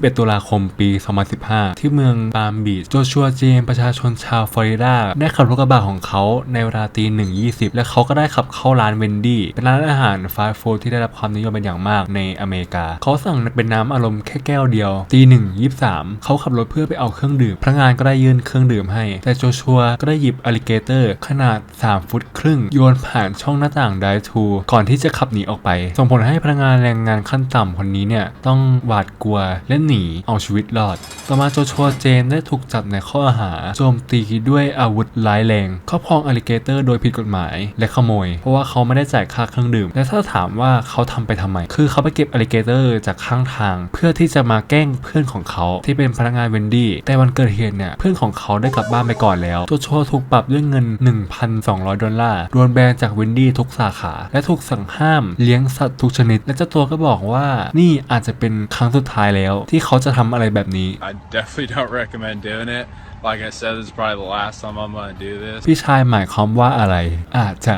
21ตุลาคมปี 2015 ที่เมืองปาล์มบีชโจชัวเจมส์ประชาชนชาวฟลอริดา ได้ขับรถกระบะของเขาในเวลาตีหนึ่งยี่สิบและเขาก็ได้ขับเข้าร้านเวนดี้เป็นร้านอาหารฟาสต์ฟู้ดที่ได้รับความนิยมเป็นอย่างมากในอเมริกา เขาสั่งเป็นน้ำอารมณ์แค่แก้วเดียวตีหนึ่งยี่สามเขาขับรถเพื่อไปเอาเครื่องดื่มพนักงานก็ได้ยื่นเครื่องดื่มให้ แต่โจชัวก็ได้หยิบอลิเกเตอร์ขนาด 3 ฟุตครึ่ง โยนผ่านช่องหน้าต่างไดทูก่อนที่จะขับหนีออกไป ส่งผลให้พนักงานแรงงานขั้นต่ำคนนี้เนี่ยต้องหวาดกลัวและหนีเอาชีวิตรอด ต่อมาโจชัวเจนได้ถูกจับในข้อหาโจมตีด้วยอาวุธร้ายแรงครอบครองอลิเกเตอร์โดยผิดกฎหมาย และขโมย เพราะว่าเขาไม่ได้จ่ายค่าเครื่องดื่ม และถ้าถามว่าเขาทำไปทำไม คือเขาไปเก็บอลิเกเตอร์จากข้างทาง เพื่อที่จะมาแกล้งเพื่อนของเขาที่เป็นพนักงานเวนดี้ แต่วันเกิดเหตุเนี่ยเพื่อนของเขาได้กลับบ้านไปก่อนแล้วโจชัวถูกปรับด้วยเงิน 1,200 ดอลลาร์โดนแบนจากเวนดี้ทุกสาขา และถูกสั่งห้ามเลี้ยงสัตว์ทุกชนิด และเจ้าตัวก็บอกว่านี่อาจจะเป็นครั้งสุดท้ายแล้วที่ที่เขาจะทำอะไรแบบนี้ I definitely don't recommend doing it. Like I said, this is probably the last time I'm gonna do this. พี่ชายหมายความว่าอะไร อาจจะ